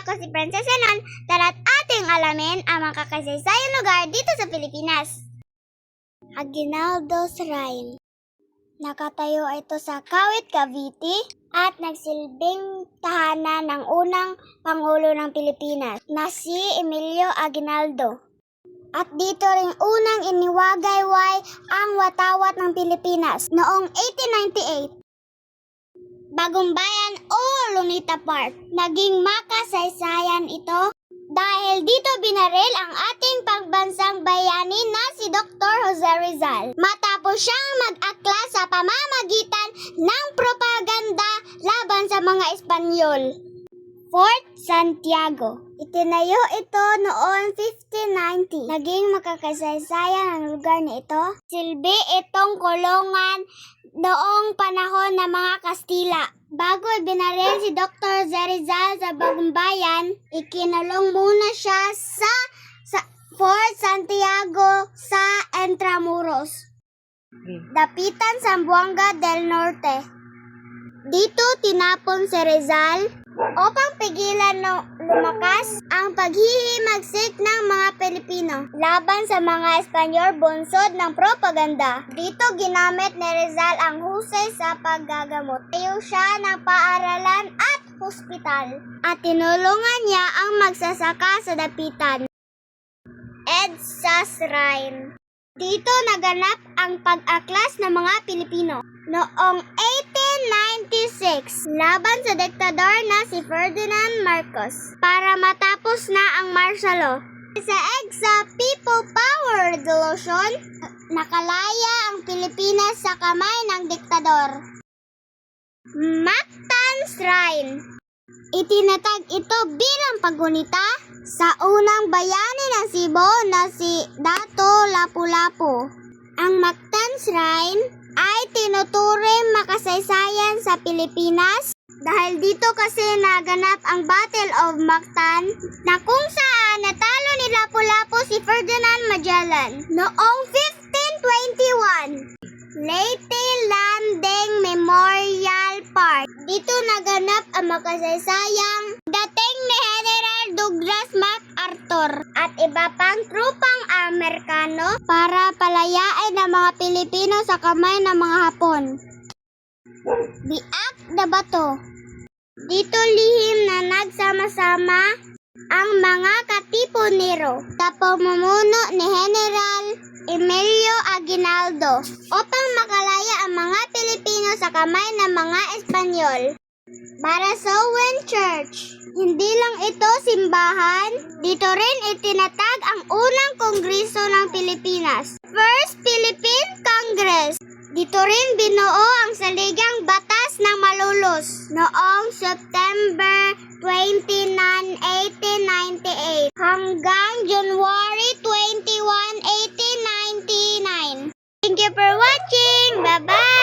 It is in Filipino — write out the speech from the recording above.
ako si Princess Enon. Tara't ating alamin ang mga kakasaysayang lugar dito sa Pilipinas. Aguinaldo Shrine Nakatayo ito sa Kawit, Cavite at nagsilbing tahanan ng unang Pangulo ng Pilipinas na si Emilio Aguinaldo. At dito rin unang iniwagayway ang watawat ng Pilipinas noong 1898. Bagong Bayan o Lunita Park. Naging makasaysayan ito dahil dito binaril ang ating pagbansang bayani na si Dr. Jose Rizal. Matapos siyang mag-akla sa pamamagitan ng propaganda laban sa mga Espanyol. Fort Santiago. Itinayo ito noong 1590. Naging makakasaysayan ang lugar na ito. Silbi itong kulungan noong panahon ng mga Kastila. Bago binaril si Dr. Zerizal sa Bagong Bayan, ikinulong muna siya sa, sa Fort Santiago sa Entramuros. Dapitan Zamboanga del Norte. Dito tinapon si Rizal upang pigilan no lumakas ang paghihimagsik ng mga Pilipino laban sa mga Espanyol bunsod ng propaganda. Dito ginamit ni Rizal ang husay sa paggagamot. Tayo siya ng paaralan at hospital at tinulungan niya ang magsasaka sa dapitan. EDSA Shrine dito naganap ang pag-aklas ng mga Pilipino noong 1896 laban sa diktador na si Ferdinand Marcos para matapos na ang martial law. Sa EGSA People Power Revolution, nakalaya ang Pilipinas sa kamay ng diktador. Mactan Shrine Itinatag ito bilang pagunita sa unang bayani ng Cebu na si Dato Lapu-Lapu. Ang Mactan Shrine ay tinuturing makasaysayan sa Pilipinas dahil dito kasi naganap ang Battle of Mactan na kung saan natalo ni Lapu-Lapu si Ferdinand Magellan noong 1521. Leyte Landing Memorial Park. Dito naganap ang makasaysayang dating ni General Douglas MacArthur at iba pang trupang Amerikano para palayain ang mga Pilipino sa kamay ng mga Hapon. Biak na bato. Dito lihim na nagsama-sama ang mga katipunero sa pamumuno ni General Emilio Aguinaldo upang makalaya ang mga Pilipino sa kamay ng mga Espanyol. Barasowen Church. Hindi lang ito simbahan, dito rin itinatag ang unang kongreso ng Pilipinas. First Philippine Congress. Dito rin binuo ang saligang batas ng malulos noong September 29, 1898 hanggang January 21, 1899. Thank you for watching! Bye-bye!